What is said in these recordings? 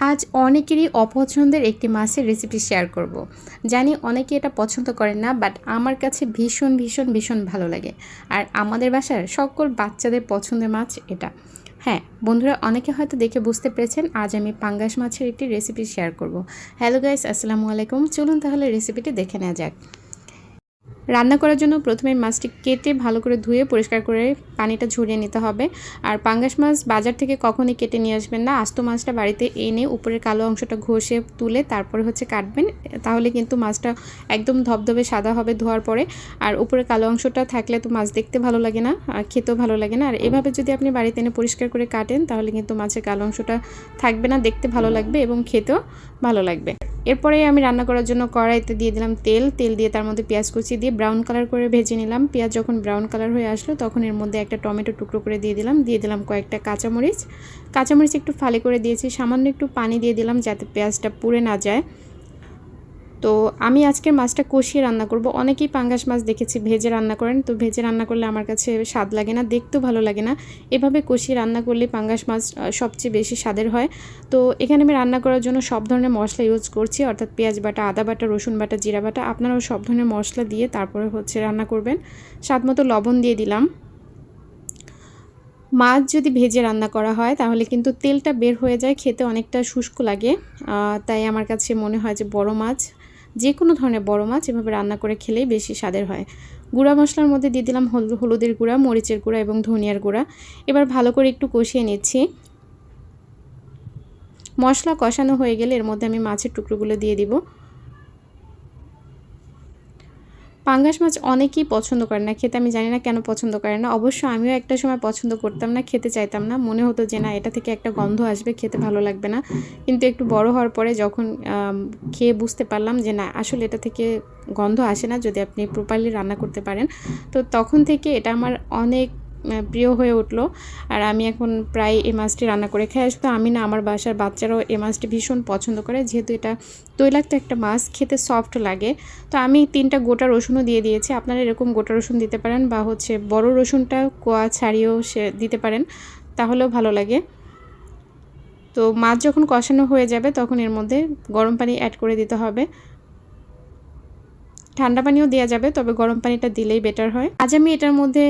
আজ অনেকেরই অপছন্দের একটি মাছের রেসিপি শেয়ার করব। জানি অনেকে এটা পছন্দ করেন না বাট আমার কাছে ভীষণ ভীষণ ভীষণ ভালো লাগে আর আমাদের বাসার সকল বাচ্চাদের পছন্দের মাছ এটা হ্যাঁ বন্ধুরা, অনেকে হয়তো দেখে বুঝতে পেরেছেন, আজ আমি পাঙ্গাস মাছের একটি রেসিপি শেয়ার করব। হ্যালো গাইস আসসালামু আলাইকুম চলুন তাহলে রেসিপিটি দেখে নেওয়া যাক রান্না করার জন্য প্রথমে মাছটি কেটে ভালো করে ধুয়ে পরিষ্কার করে পানিটা ঝরিয়ে নিতে হবে। আর পাঙ্গাস মাছ বাজার থেকে কখনই কেটে নিয়ে আসবেন না। আস্ত মাছটা বাড়িতে এনে উপরের কালো অংশটা ঘষে তুলে তারপরে হচ্ছে কাটবেন। তাহলে কিন্তু মাছটা একদম ধবধবে সাদা হবে ধোয়ার পরে। আর উপরে কালো অংশটা থাকলে তো মাছ দেখতে ভালো লাগে না, আর খেতেও ভালো লাগে না। আর এভাবে যদি আপনি বাড়িতে এনে পরিষ্কার করে কাটেন, তাহলে কিন্তু মাছের কালো অংশটা থাকবে না, দেখতে ভালো লাগবে এবং খেতেও ভালো লাগবে। এরপরে আমি রান্না করার জন্য কড়াইতে দিয়ে দিলাম তেল। তেল দিয়ে তার মধ্যে পেঁয়াজ কুচি দিয়ে ব্রাউন কালার করে ভেজে নিলাম। পেঁয়াজ যখন ব্রাউন কালার হয়ে আসলো, তখন এর মধ্যে একটা টমেটো টুকরো করে দিয়ে দিলাম। দিয়ে দিলাম কয়েকটা কাঁচামরিচ। কাঁচামরিচ একটু ফালি করে দিয়েছি। সামান্য একটু পানি দিয়ে দিলাম যাতে পেঁয়াজটা পুড়ে না যায়। তো আমি আজকের মাছটা কষিয়ে রান্না করব। অনেকেই পাঙ্গাস মাছ দেখেছি, ভেজে রান্না করেন। তো ভেজে রান্না করলে আমার কাছে স্বাদ লাগে না, দেখতেও ভালো লাগে না। এভাবে কষিয়ে রান্না করলে পাঙ্গাস মাছ সবচেয়ে বেশি স্বাদের হয়। তো এখানে আমি রান্না করার জন্য সব ধরনের মশলা ইউজ করছি, অর্থাৎ পেঁয়াজ বাটা, আদা বাটা, রসুন বাটা, জিরা বাটা। আপনারাও সব ধরনের মশলা দিয়ে তারপরে হচ্ছে রান্না করবেন। স্বাদ মতো লবণ দিয়ে দিলাম। মাছ যদি ভেজে রান্না করা হয়, তাহলে কিন্তু তেলটা বের হয়ে যায়, খেতে অনেকটা শুষ্ক লাগে। তাই আমার কাছে মনে হয় যে বড় মাছ যে কোনো ধরনের বড় মাছ এভাবে রান্না করে খেলেই বেশি স্বাদের হয়। গুঁড়া মশলার মধ্যে দিয়ে দিলাম হলুদের গুঁড়া, মরিচের গুঁড়া এবং ধনিয়ার গুঁড়া। এবার ভালো করে একটু কষিয়ে নিচ্ছি। মশলা কষানো হয়ে গেলে এর মধ্যে আমি মাছের টুকরোগুলো দিয়ে দিব। পাঙ্গাস মাছ অনেকেই পছন্দ করে না, খেতে আমি জানি না কেন পছন্দ করে না। অবশ্য আমিও একটা সময় পছন্দ করতাম না, খেতে চাইতাম না। মনে হতো যে না, এটা থেকে একটা গন্ধ আসবে, খেতে ভালো লাগবে না। কিন্তু একটু বড় হওয়ার পরে যখন খেয়ে বুঝতে পারলাম যে না, আসলে এটা থেকে গন্ধ আসে না, যদি আপনি প্রপারলি রান্না করতে পারেন। তো তখন থেকে এটা আমার অনেক প্রিয় হয়ে উঠল। আর আমি এখন প্রায় এই মাছটি রান্না করে খাই শুধু আমি না, আমার বাসার বাচ্চারাও এই মাছটি ভীষণ পছন্দ করে। যেহেতু এটা তৈলাক্ত একটা মাছ, খেতে সফট লাগে। তো আমি তিনটা গোটা রসুনও দিয়ে দিয়েছি। আপনারা এরকম গোটা রসুন দিতে পারেন বা হচ্ছে বড় রসুনটা কোয়া ছাড়িয়েও সে দিতে পারেন। তাহলেও ভালো লাগে। তো মাছ যখন কষানো হয়ে যাবে, তখন এর মধ্যে গরম পানি অ্যাড করে দিতে হবে। ঠান্ডা পানিও দেওয়া যাবে, তবে গরম পানিটা দিলেই বেটার হয়। আজ আমি এটার মধ্যে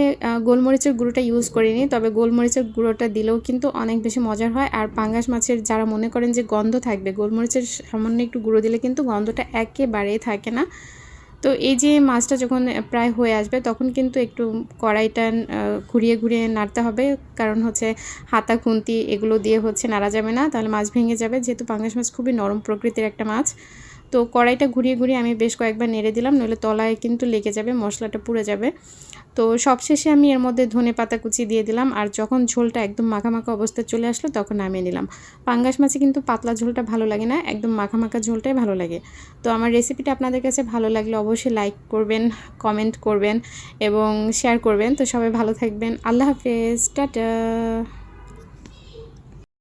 গোলমরিচের গুঁড়োটা ইউজ করিনি, তবে গোলমরিচের গুঁড়োটা দিলেও কিন্তু অনেক বেশি মজার হয়। আর পাঙ্গাস মাছের যারা মনে করেন যে গন্ধ থাকবে, গোলমরিচের সামান্য একটু গুঁড়ো দিলে কিন্তু গন্ধটা একেবারেই থাকে না। তো এই যে মাছটা যখন প্রায় হয়ে আসবে, তখন কিন্তু একটু কড়াইটা ঘুরিয়ে ঘুরিয়ে নাড়তে হবে। কারণ হচ্ছে হাতা, খুন্তি এগুলো দিয়ে হচ্ছে নাড়া যাবে না, তাহলে মাছ ভেঙে যাবে। যেহেতু পাঙ্গাস মাছ খুবই নরম প্রকৃতির একটা মাছ তো কড়াইটা ঘুরিয়ে ঘুরিয়ে আমি বেশ কয়েকবার নেড়ে দিলাম, নইলে তলায় কিন্তু লেগে যাবে, মশলাটা পুড়ে যাবে। তো সবশেষে আমি এর মধ্যে ধনে পাতা কুচি দিয়ে দিলাম, আর যখন ঝোলটা একদম মাখামাখা অবস্থায় চলে আসলো তখন নামিয়ে নিলাম। পাঙ্গাস মাছে কিন্তু পাতলা ঝোলটা ভালো লাগে না, একদম মাখামাখা ঝোলটাই ভালো লাগে। তো আমার রেসিপিটা আপনাদের কাছে ভালো লাগলে অবশ্যই লাইক করবেন, কমেন্ট করবেন এবং শেয়ার করবেন। তো সবাই ভালো থাকবেন, আল্লাহ হাফেজ, টাটা।